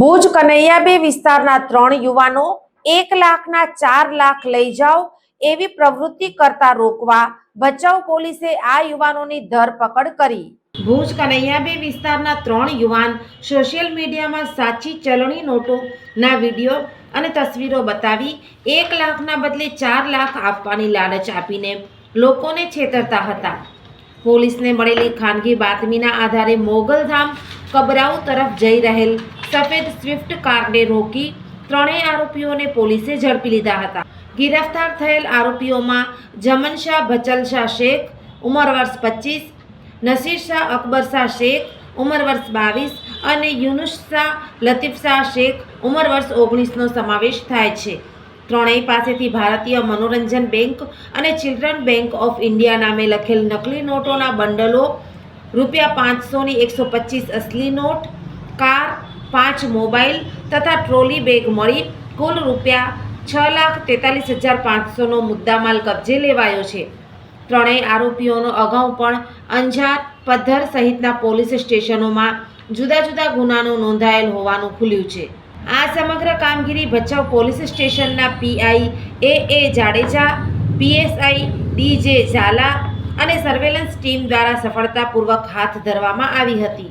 Bhuj Kanaiyabe વિસ્તારના ત્રણ યુવાનો એક લાખના ચાર લાખ લઈ જાઓ એવી પ્રવૃત્તિ કરતા રોકવા ભચાઉ પોલીસે આ યુવાનોની ધરપકડ કરી. ભુજ કનૈયાબે વિસ્તારના ત્રણ યુવાન સોશિયલ મીડિયામાં સાચી ચલણી નોટોના વીડિયો અને તસવીરો બતાવી એક લાખના બદલે ચાર લાખ આપવાની લાલચ આપીને લોકોને છેતરતા હતા. પોલીસને મળેલી ખાનગી બાતમીના આધારે મોગલધામ કબરાઉ તરફ જઈ રહેલ સફેદ સ્વિફ્ટ કારને રોકી ત્રણેય આરોપીઓને પોલીસે ઝડપી લીધા હતા. ગિરફ્તાર થયેલ આરોપીઓમાં જમન શાહ ભચલ શેખ, ઉંમર વર્ષ પચીસ, નસીર શાહ અકબર શાહ શેખ, ઉંમર વર્ષ બાવીસ અને યુનુસ શાહ લતીફ શેખ, ઉંમર વર્ષ ઓગણીસનો સમાવેશ થાય છે. ત્રણેય પાસેથી ભારતીય મનોરંજન બેંક અને ચિલ્ડ્રન બેંક ઓફ ઇન્ડિયા નામે લખેલ નકલી નોટોના બંડલો, રૂપિયા પાંચસોની એકસો પચીસ અસલી નોટ, કાર પાંચ મોબાઈલ તથા ટ્રોલી બેગ મળી. કુલ રૂપિયા છ લાખ તેતાલીસ હજાર પાંચસોનો મુદ્દામાલ કબજે લેવાયો છે. ત્રણેય આરોપીઓનો અગાઉ પણ અંજાર પદ્ધર સહિતના પોલીસ સ્ટેશનોમાં જુદા જુદા ગુનાનો નોંધાયેલ હોવાનું ખુલ્યું છે. આ સમગ્ર કામગીરી ભચાઉ પોલીસ સ્ટેશનના PI A A Jadeja PSI DJ Zala અને સર્વેલન્સ ટીમ દ્વારા સફળતાપૂર્વક હાથ ધરવામાં આવી હતી.